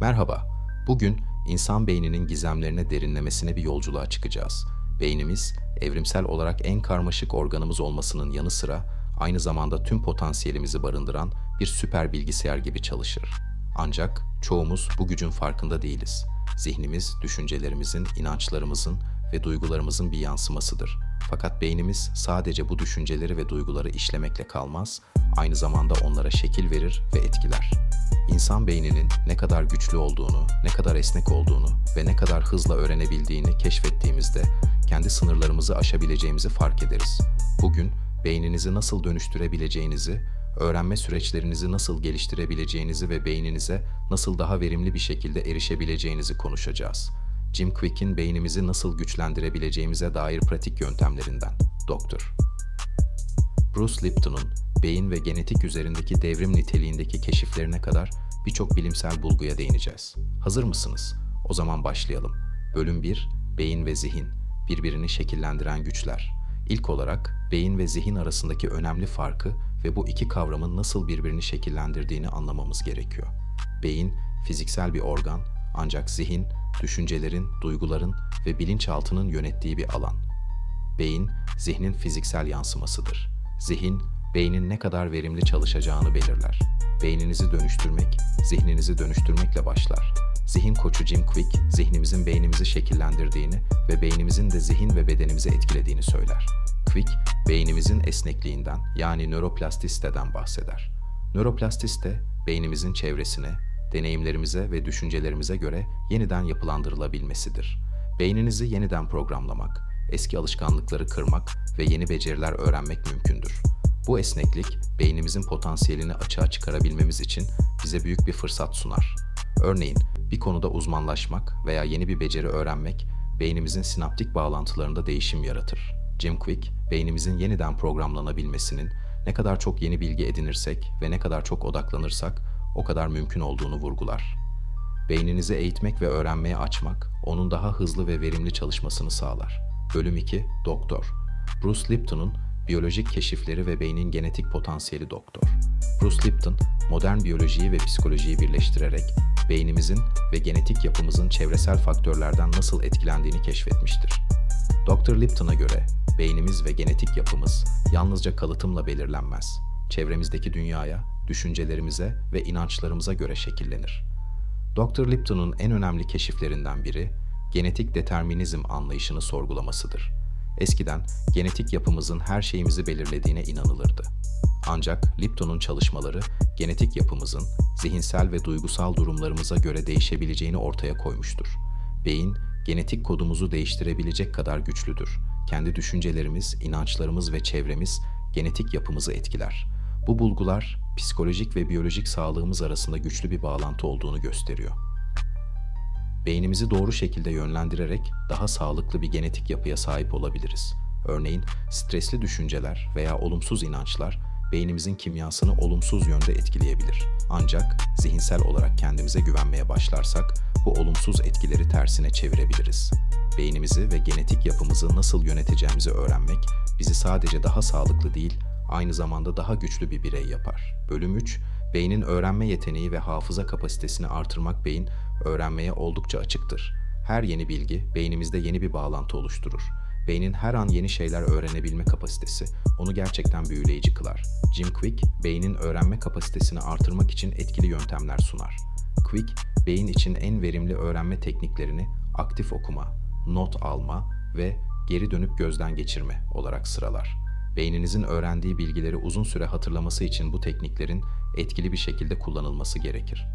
Merhaba. Bugün insan beyninin gizemlerine derinlemesine bir yolculuğa çıkacağız. Beynimiz, evrimsel olarak en karmaşık organımız olmasının yanı sıra aynı zamanda tüm potansiyelimizi barındıran bir süper bilgisayar gibi çalışır. Ancak çoğumuz bu gücün farkında değiliz. Zihnimiz, düşüncelerimizin, inançlarımızın ve duygularımızın bir yansımasıdır. Fakat beynimiz sadece bu düşünceleri ve duyguları işlemekle kalmaz, aynı zamanda onlara şekil verir ve etkiler. İnsan beyninin ne kadar güçlü olduğunu, ne kadar esnek olduğunu ve ne kadar hızla öğrenebildiğini keşfettiğimizde kendi sınırlarımızı aşabileceğimizi fark ederiz. Bugün beyninizi nasıl dönüştürebileceğinizi, öğrenme süreçlerinizi nasıl geliştirebileceğinizi ve beyninize nasıl daha verimli bir şekilde erişebileceğinizi konuşacağız. Jim Quick'in beynimizi nasıl güçlendirebileceğimize dair pratik yöntemlerinden. Doktor. Bruce Lipton'un beyin ve genetik üzerindeki devrim niteliğindeki keşiflerine kadar birçok bilimsel bulguya değineceğiz. Hazır mısınız? O zaman başlayalım. Bölüm 1: Beyin ve zihin. Birbirini şekillendiren güçler. İlk olarak beyin ve zihin arasındaki önemli farkı ve bu iki kavramın nasıl birbirini şekillendirdiğini anlamamız gerekiyor. Beyin fiziksel bir organ ancak zihin düşüncelerin, duyguların ve bilinçaltının yönettiği bir alan. Beyin zihnin fiziksel yansımasıdır. Zihin beynin ne kadar verimli çalışacağını belirler. Beyninizi dönüştürmek, zihninizi dönüştürmekle başlar. Zihin koçu Jim Quick, zihnimizin beynimizi şekillendirdiğini ve beynimizin de zihin ve bedenimizi etkilediğini söyler. Quick, beynimizin esnekliğinden yani nöroplastisiteden bahseder. Nöroplastisite, beynimizin çevresine, deneyimlerimize ve düşüncelerimize göre yeniden yapılandırılabilmesidir. Beyninizi yeniden programlamak, eski alışkanlıkları kırmak ve yeni beceriler öğrenmek mümkündür. Bu esneklik, beynimizin potansiyelini açığa çıkarabilmemiz için bize büyük bir fırsat sunar. Örneğin, bir konuda uzmanlaşmak veya yeni bir beceri öğrenmek, beynimizin sinaptik bağlantılarında değişim yaratır. Jim Quick, beynimizin yeniden programlanabilmesinin ne kadar çok yeni bilgi edinirsek ve ne kadar çok odaklanırsak o kadar mümkün olduğunu vurgular. Beyninizi eğitmek ve öğrenmeye açmak, onun daha hızlı ve verimli çalışmasını sağlar. Bölüm 2 Doktor Bruce Lipton'un biyolojik keşifleri ve beynin genetik potansiyeli doktor. Bruce Lipton, modern biyolojiyi ve psikolojiyi birleştirerek beynimizin ve genetik yapımızın çevresel faktörlerden nasıl etkilendiğini keşfetmiştir. Dr. Lipton'a göre beynimiz ve genetik yapımız yalnızca kalıtımla belirlenmez. Çevremizdeki dünyaya, düşüncelerimize ve inançlarımıza göre şekillenir. Dr. Lipton'un en önemli keşiflerinden biri genetik determinizm anlayışını sorgulamasıdır. Eskiden genetik yapımızın her şeyimizi belirlediğine inanılırdı. Ancak Lipton'un çalışmaları genetik yapımızın zihinsel ve duygusal durumlarımıza göre değişebileceğini ortaya koymuştur. Beyin, genetik kodumuzu değiştirebilecek kadar güçlüdür. Kendi düşüncelerimiz, inançlarımız ve çevremiz genetik yapımızı etkiler. Bu bulgular psikolojik ve biyolojik sağlığımız arasında güçlü bir bağlantı olduğunu gösteriyor. Beynimizi doğru şekilde yönlendirerek daha sağlıklı bir genetik yapıya sahip olabiliriz. Örneğin stresli düşünceler veya olumsuz inançlar beynimizin kimyasını olumsuz yönde etkileyebilir. Ancak zihinsel olarak kendimize güvenmeye başlarsak bu olumsuz etkileri tersine çevirebiliriz. Beynimizi ve genetik yapımızı nasıl yöneteceğimizi öğrenmek bizi sadece daha sağlıklı değil, aynı zamanda daha güçlü bir birey yapar. Bölüm 3, beynin öğrenme yeteneği ve hafıza kapasitesini artırmak beyin öğrenmeye oldukça açıktır. Her yeni bilgi beynimizde yeni bir bağlantı oluşturur. Beynin her an yeni şeyler öğrenebilme kapasitesi onu gerçekten büyüleyici kılar. Jim Quick, beynin öğrenme kapasitesini artırmak için etkili yöntemler sunar. Quick, beyin için en verimli öğrenme tekniklerini aktif okuma, not alma ve geri dönüp gözden geçirme olarak sıralar. Beyninizin öğrendiği bilgileri uzun süre hatırlaması için bu tekniklerin etkili bir şekilde kullanılması gerekir.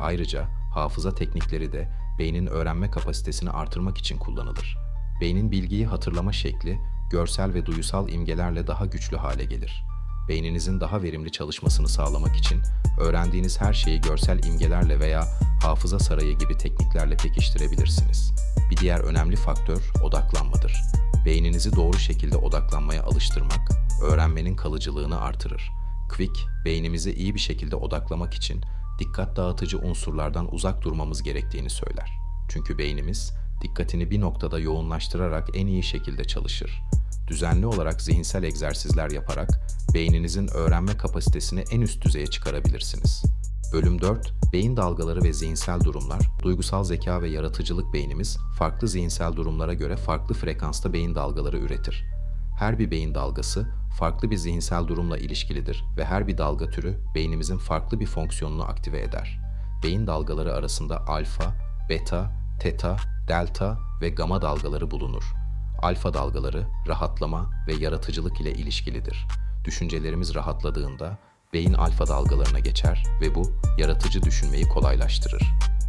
Ayrıca hafıza teknikleri de beynin öğrenme kapasitesini artırmak için kullanılır. Beynin bilgiyi hatırlama şekli, görsel ve duyusal imgelerle daha güçlü hale gelir. Beyninizin daha verimli çalışmasını sağlamak için öğrendiğiniz her şeyi görsel imgelerle veya hafıza sarayı gibi tekniklerle pekiştirebilirsiniz. Bir diğer önemli faktör odaklanmadır. Beyninizi doğru şekilde odaklanmaya alıştırmak, öğrenmenin kalıcılığını artırır. Quick, beynimizi iyi bir şekilde odaklamak için dikkat dağıtıcı unsurlardan uzak durmamız gerektiğini söyler. Çünkü beynimiz dikkatini bir noktada yoğunlaştırarak en iyi şekilde çalışır. Düzenli olarak zihinsel egzersizler yaparak beyninizin öğrenme kapasitesini en üst düzeye çıkarabilirsiniz. Bölüm 4, beyin dalgaları ve zihinsel durumlar, duygusal zeka ve yaratıcılık beynimiz, farklı zihinsel durumlara göre farklı frekansta beyin dalgaları üretir. Her bir beyin dalgası, farklı bir zihinsel durumla ilişkilidir ve her bir dalga türü, beynimizin farklı bir fonksiyonunu aktive eder. Beyin dalgaları arasında alfa, beta, teta, delta ve gamma dalgaları bulunur. Alfa dalgaları, rahatlama ve yaratıcılık ile ilişkilidir. Düşüncelerimiz rahatladığında, beyin alfa dalgalarına geçer ve bu yaratıcı düşünmeyi kolaylaştırır.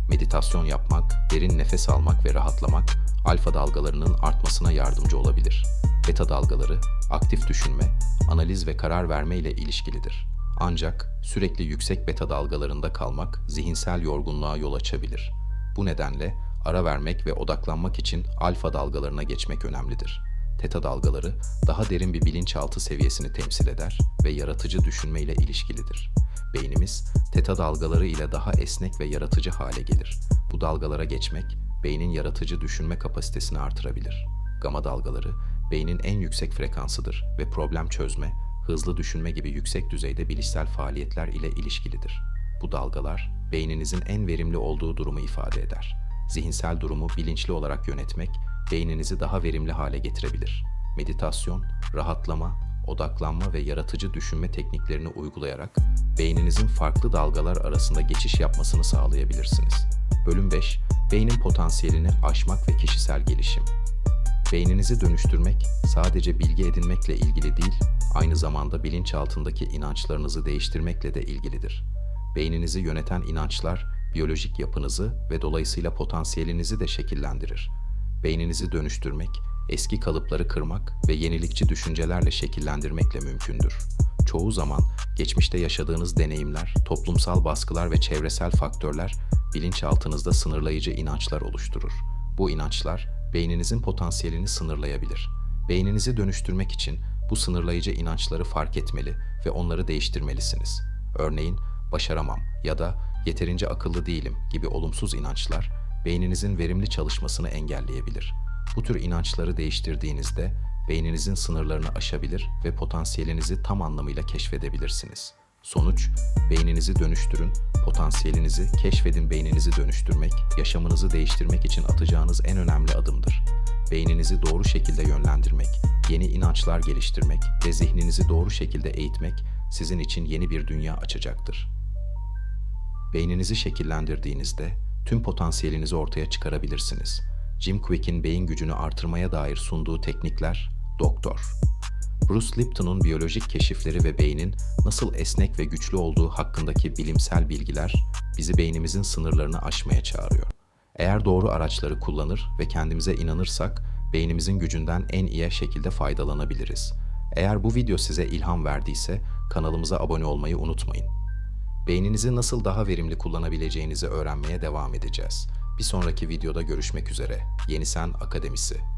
Meditasyon yapmak, derin nefes almak ve rahatlamak alfa dalgalarının artmasına yardımcı olabilir. Beta dalgaları aktif düşünme, analiz ve karar verme ile ilişkilidir. Ancak sürekli yüksek beta dalgalarında kalmak zihinsel yorgunluğa yol açabilir. Bu nedenle ara vermek ve odaklanmak için alfa dalgalarına geçmek önemlidir. Teta dalgaları daha derin bir bilinçaltı seviyesini temsil eder ve yaratıcı düşünme ile ilişkilidir. Beynimiz teta dalgaları ile daha esnek ve yaratıcı hale gelir. Bu dalgalara geçmek beynin yaratıcı düşünme kapasitesini artırabilir. Gama dalgaları beynin en yüksek frekansıdır ve problem çözme, hızlı düşünme gibi yüksek düzeyde bilişsel faaliyetler ile ilişkilidir. Bu dalgalar beyninizin en verimli olduğu durumu ifade eder. Zihinsel durumu bilinçli olarak yönetmek beyninizi daha verimli hale getirebilir. Meditasyon, rahatlama, odaklanma ve yaratıcı düşünme tekniklerini uygulayarak beyninizin farklı dalgalar arasında geçiş yapmasını sağlayabilirsiniz. Bölüm 5. Beynin potansiyelini aşmak ve kişisel gelişim. Beyninizi dönüştürmek sadece bilgi edinmekle ilgili değil, aynı zamanda bilinçaltındaki inançlarınızı değiştirmekle de ilgilidir. Beyninizi yöneten inançlar biyolojik yapınızı ve dolayısıyla potansiyelinizi de şekillendirir. Beyninizi dönüştürmek, eski kalıpları kırmak ve yenilikçi düşüncelerle şekillendirmekle mümkündür. Çoğu zaman geçmişte yaşadığınız deneyimler, toplumsal baskılar ve çevresel faktörler bilinçaltınızda sınırlayıcı inançlar oluşturur. Bu inançlar beyninizin potansiyelini sınırlayabilir. Beyninizi dönüştürmek için bu sınırlayıcı inançları fark etmeli ve onları değiştirmelisiniz. Örneğin başaramam ya da yeterince akıllı değilim gibi olumsuz inançlar beyninizin verimli çalışmasını engelleyebilir. Bu tür inançları değiştirdiğinizde beyninizin sınırlarını aşabilir ve potansiyelinizi tam anlamıyla keşfedebilirsiniz. Sonuç, beyninizi dönüştürün, potansiyelinizi keşfedin beyninizi dönüştürmek, yaşamınızı değiştirmek için atacağınız en önemli adımdır. Beyninizi doğru şekilde yönlendirmek, yeni inançlar geliştirmek ve zihninizi doğru şekilde eğitmek sizin için yeni bir dünya açacaktır. Beyninizi şekillendirdiğinizde tüm potansiyelinizi ortaya çıkarabilirsiniz. Jim Quick'in beyin gücünü artırmaya dair sunduğu teknikler, Doktor. Bruce Lipton'un biyolojik keşifleri ve beynin nasıl esnek ve güçlü olduğu hakkındaki bilimsel bilgiler bizi beynimizin sınırlarını aşmaya çağırıyor. Eğer doğru araçları kullanır ve kendimize inanırsak beynimizin gücünden en iyi şekilde faydalanabiliriz. Eğer bu video size ilham verdiyse kanalımıza abone olmayı unutmayın. Beyninizi nasıl daha verimli kullanabileceğinizi öğrenmeye devam edeceğiz. Bir sonraki videoda görüşmek üzere. Yeni Sen Akademisi